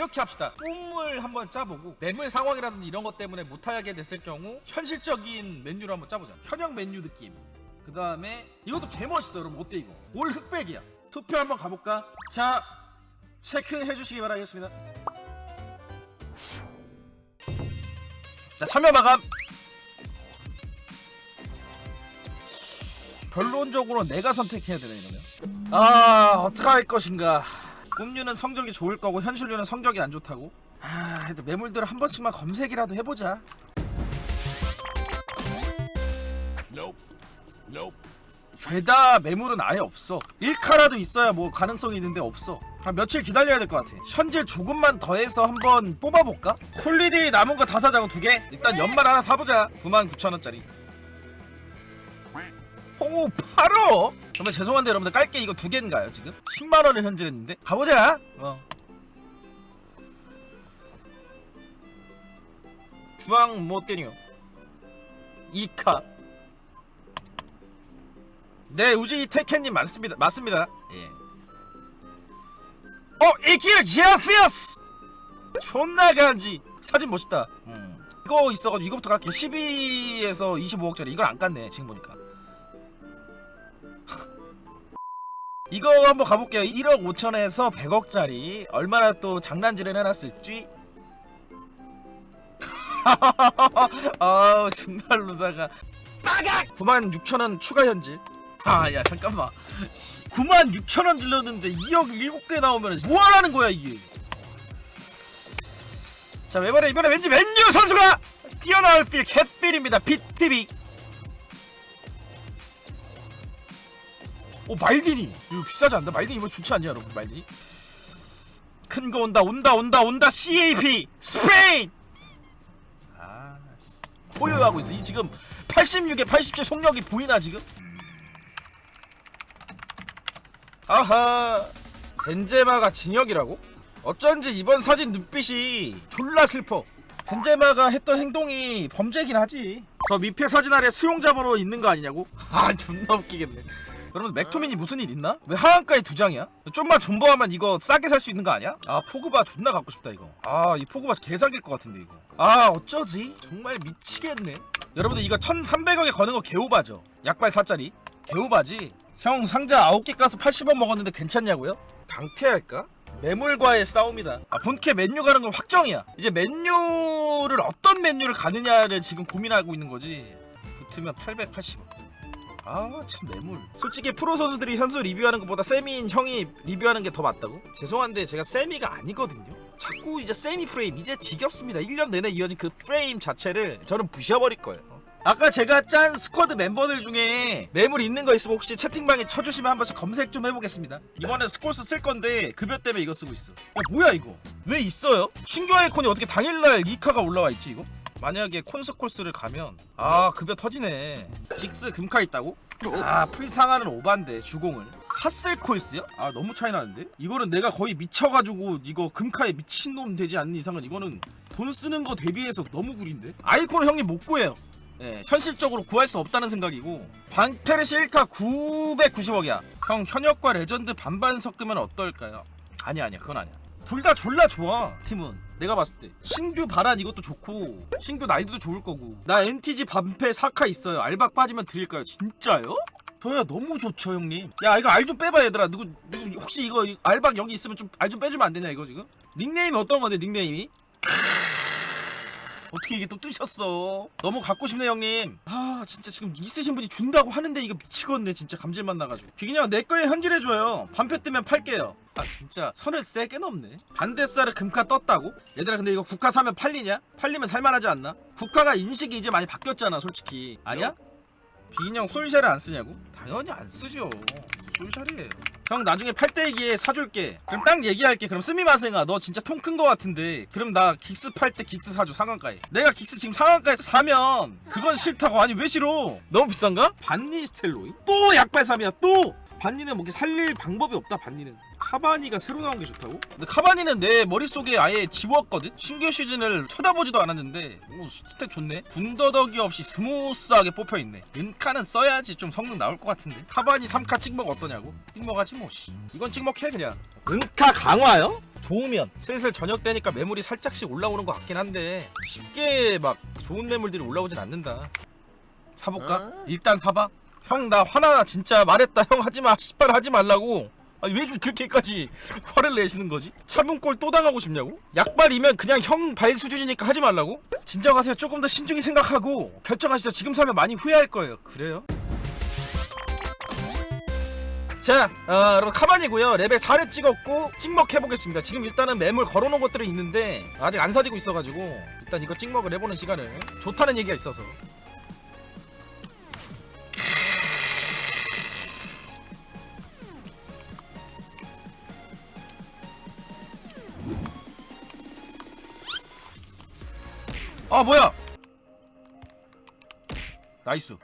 이렇게 합시다. 꿈을 한번 짜보고 매물 상황이라든지 이런 것 때문에 못하게 됐을 경우 현실적인 메뉴를 한번 짜보자. 현역 메뉴 느낌. 그 다음에 이것도 개멋있어 여러분. 어때 이거? 올 흑백이야. 투표 한번 가볼까? 자 체크해 주시기 바라겠습니다. 자 참여 마감. 결론적으로 내가 선택해야 되네 이러면. 아 어떡할 것인가 꿈류는 성적이 좋을 거고 현실류는 성적이 안 좋다고? 아 그래도 매물들을 한 번씩만 검색이라도 해보자. Nope. Nope. 죄다 매물은 아예 없어. 1카라도 있어야 뭐 가능성이 있는데 없어. 한 며칠 기다려야 될 것 같아. 현질 조금만 더해서 한번 뽑아볼까? 콜리디 남은 거 다 사자고 두개? 일단 연말 하나 사보자. 99,000원짜리 오 팔어 정말 죄송한데 여러분들 깔게 이거 두 개인가요 지금? 10만 원을 현질했는데 가보자 어. 주황 못 때려 2카 네, 우지 테켄님 맞습니다. 맞습니다. 예. 어, 이길 지아스야스. 존나 간지. 사진 멋있다. 음. 이거 있어가지고 이거부터 갈게. 12에서 25억짜리 이걸 안 깠네. 지금 보니까. 이거 한번 가볼게요. 1억 5천에서 100억짜리 얼마나 또 장난질을 해놨을지. 아우 정말 로다가 빠각 9만 6천 원 추가 현질. 아 야 잠깐만 9만 6천 원 질렀는데 2억 7개 나오면 뭐 하는 거야 이게 자 이번에 이번에 왠지 맨유 선수가 뛰어나올 필 캣빌입니다 BTV 오 말디니 이거 비싸지 않나? 말디니 이거 좋지 않냐 여러분 말디니 큰 거 온다 온다 온다 온다 CAP 스페인 아 씨. 포효하고 있어 이 지금 86에 87 속력이 보이나 지금? 아하 벤제마가 진역이라고? 어쩐지 이번 사진 눈빛이 졸라 슬퍼 벤제마가 했던 행동이 범죄긴 하지 저 미페 사진 아래 수용자번호 있는 거 아니냐고? 아 존나 웃기겠네 여러분 맥토민이 무슨 일 있나? 왜 하한가에 두 장이야? 좀만 존버하면 이거 싸게 살 수 있는 거 아니야? 아 포그바 존나 갖고 싶다 이거 아 이 포그바 개사기일 것 같은데 이거 아 어쩌지? 정말 미치겠네 여러분들 이거 1300원에 거는 거 개오바죠 약발 4짜리 개오바지 형 상자 9개 까서 80원 먹었는데 괜찮냐고요? 강퇴할까? 매물과의 싸움이다. 아, 본캐 맨유 가는 건 확정이야. 이제 맨유를 어떤 맨유를 가느냐를 지금 고민하고 있는 거지. 붙으면 880원. 아, 참 매물. 솔직히 프로 선수들이 현수 리뷰하는 것보다 세미인 형이 리뷰하는 게 더 맞다고? 죄송한데 제가 세미가 아니거든요. 자꾸 이제 세미 프레임 이제 지겹습니다. 1년 내내 이어진 그 프레임 자체를 저는 부셔버릴 거예요. 아까 제가 짠 스쿼드 멤버들 중에 매물 있는 거 있으면 혹시 채팅방에 쳐주시면 한 번씩 검색 좀 해보겠습니다. 이번에 스콜스 쓸 건데 급여 때문에 이거 쓰고 있어. 야 뭐야 이거? 왜 있어요? 신규 아이콘이 어떻게 당일날 2카가 올라와 있지 이거? 만약에 콘스콜스를 가면 아 급여 터지네. 긱스 금카 있다고? 아 풀상하는 오반데 주공을. 하셀콜스요? 아 너무 차이 나는데? 이거는 내가 거의 미쳐가지고 이거 금카에 미친놈 되지 않는 이상은 이거는 돈 쓰는 거 대비해서 너무 구린데? 아이콘을 형님 못 구해요. 예, 현실적으로 구할 수 없다는 생각이고 방페르시 1카 990억이야 형 현역과 레전드 반반 섞으면 어떨까요? 아니야 아니야 그건 아니야 둘 다 졸라 좋아 팀은 내가 봤을 때 신규 바란 이것도 좋고 신규 나이도 좋을 거고 나 NTG 반패 4카 있어요 알박 빠지면 드릴까요? 진짜요? 저야 너무 좋죠 형님 야 이거 알 좀 빼봐 얘들아 누구, 누구 혹시 이거 알박 여기 있으면 좀 알 좀 빼주면 안 되냐 이거 지금? 닉네임이 어떤 건데 닉네임이? 어떻게 이게 또 뜨셨어? 너무 갖고 싶네 형님. 아 진짜 지금 있으신 분이 준다고 하는데 이거 미치겠네 진짜 감질만 나가지고. 비기냥 내 거에 현질해줘요. 반패 뜨면 팔게요. 아 진짜 선을 세게 넘네. 반대살을 금카 떴다고? 얘들아 근데 이거 국화 사면 팔리냐? 팔리면 살만하지 않나? 국화가 인식이 이제 많이 바뀌었잖아 솔직히. 아니야? 비기냥 솔샤를 안 쓰냐고? 당연히 안 쓰죠. 솔샤리에요. 형 나중에 팔때기에 사줄게. 그럼 딱 얘기할게. 그럼 스미마생아 너 진짜 통 큰 거 같은데. 그럼 나 긱스 팔 때 긱스 사줘 상한가에. 내가 긱스 지금 상한가에 서 사면 그건 싫다고. 아니 왜 싫어? 너무 비싼가? 반니 스텔로이? 또 약발 3이야 또! 반니는 뭐 이렇게 살릴 방법이 없다 반니는 카바니가 새로 나온 게 좋다고? 근데 카바니는 내 머릿속에 아예 지웠거든? 신규 시즌을 쳐다보지도 않았는데 오 스탯 좋네 군더더기 없이 스무스하게 뽑혀있네 은카는 써야지 좀 성능 나올 것 같은데 카바니 3카 찍먹 어떠냐고? 찍먹하지 뭐 씨. 이건 찍먹해 그냥 은카 강화요? 좋으면 슬슬 저녁 되니까 매물이 살짝씩 올라오는 것 같긴 한데 쉽게 막 좋은 매물들이 올라오진 않는다 사볼까? 일단 사봐 형 나 화나 진짜 말했다 형 하지마 씨발 하지 말라고 아니 왜 그렇게까지 화를 내시는 거지? 차분꼴 또 당하고 싶냐고? 약발이면 그냥 형 발 수준이니까 하지 말라고? 진정하세요 조금 더 신중히 생각하고 결정하시죠 지금 사면 많이 후회할 거예요 그래요? 자, 어, 여러분 카반이고요. 레벨 4렙 찍었고 찍먹 해보겠습니다. 지금 일단은 매물 걸어놓은 것들은 있는데 아직 안 사지고 있어가지고 일단 이거 찍먹을 해보는 시간을 좋다는 얘기가 있어서 아 뭐야? 나이스.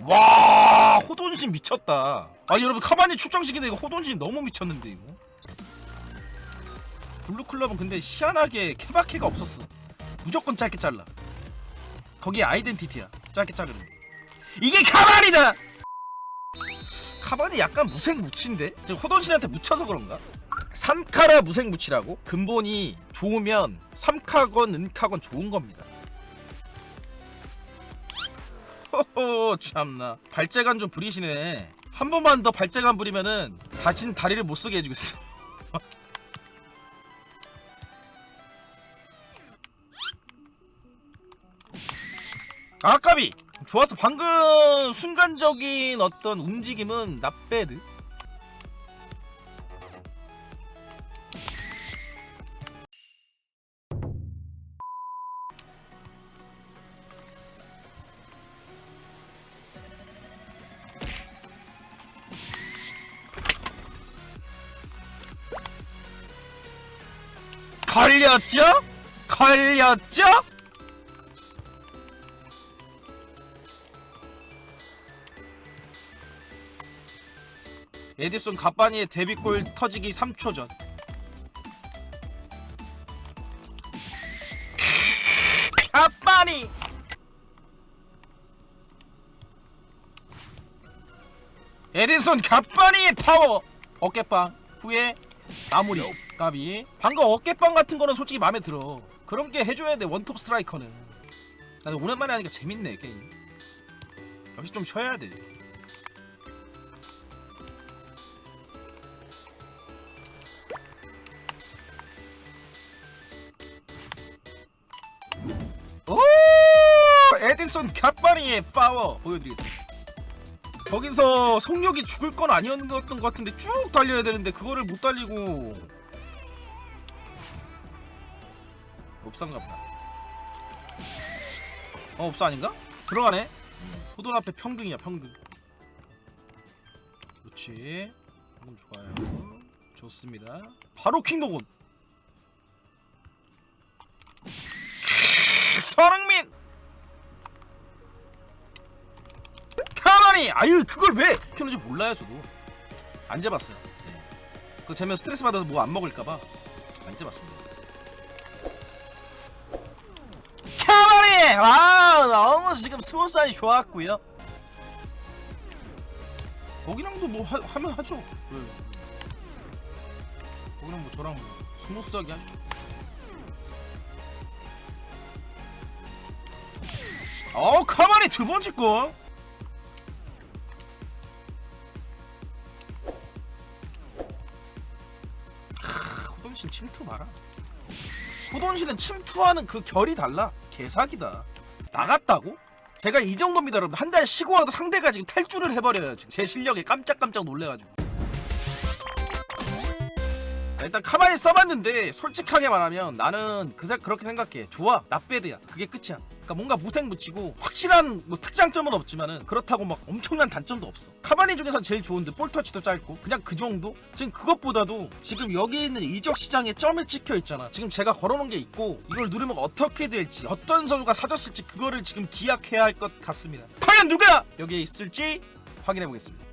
와 호돈신 미쳤다. 아 여러분 카바니 출정식인데 이거 호돈신 너무 미쳤는데 이거. 블루클럽은 근데 희한하게 케바케가 없었어. 무조건 짧게 잘라. 거기에 아이덴티티야. 짧게 자르는 게. 이게 카바니다! 카바니 약간 무색무치인데? 지금 호돈신한테 묻혀서 그런가 3카라 무색무치라고? 근본이 좋으면 3카건 은카건 좋은 겁니다. 호호 참나. 발재간 좀 부리시네. 한 번만 더 발재간 부리면은 다신 다리를 못 쓰게 해주겠어. 아까비! 좋았어. 방금 순간적인 어떤 움직임은 나배드 걸렸죠? 걸렸죠? 에디슨 가빠니의 데뷔골 터지기 3초 전. 가빠니! 에디슨 가빠니의 파워! 어깨빵 후에 마무리 까비 방금 어깨빵 같은 거는 솔직히 마음에 들어. 그런 게 해줘야 돼 원톱 스트라이커는. 나도 오랜만에 하니까 재밌네 게임. 역시 좀 쉬어야 돼. 오! 에딘슨 갓바니의 파워 보여드리겠습니다. 거기서 속력이 죽을 건 아니었던 것 같은데 쭉 달려야 되는데 그거를 못 달리고 보다. 어 옵사 아닌가? 들어가네. 호돈 앞에 평등이야 평등. 그렇지. 음, 좋아요. 좋습니다. 바로 킹도곤. 서흥민 가만히 아유 그걸 왜 키우는지 몰라요 저도 안 재봤어요 네. 그거 재면 스트레스 받아서 뭐 안 먹을까봐 안 재봤습니다 와 너무 지금 스무스하니 좋았고요. 거기랑도 뭐 하, 하면 하죠. 네. 거기랑 뭐 저랑 뭐 스무스하게 하죠. 어 가만히 두 번째 거 크, 호돈신 침투 봐라. 호돈신은 침투하는 그 결이 달라 개사기다. 나갔다고? 제가 이 정도입니다 여러분 한 달 쉬고 와도 상대가 지금 탈주를 해버려요 지금. 제 실력에 깜짝깜짝 놀래가지고. 일단 카바이 써봤는데 솔직하게 말하면 나는 그 그렇게 생각해. 좋아 나배드야. 그게 끝이야 그러니까 뭔가 무색무치고 확실한 뭐 특장점은 없지만은 그렇다고 막 엄청난 단점도 없어. 카바니 중에서 제일 좋은데 볼터치도 짧고 그냥 그 정도? 지금 그것보다도 지금 여기 있는 이적 시장에 점을 찍혀 있잖아. 지금 제가 걸어놓은 게 있고 이걸 누르면 어떻게 될지 어떤 선수가 사줬을지 그거를 지금 기약해야 할 것 같습니다. 과연 누가 여기에 있을지 확인해 보겠습니다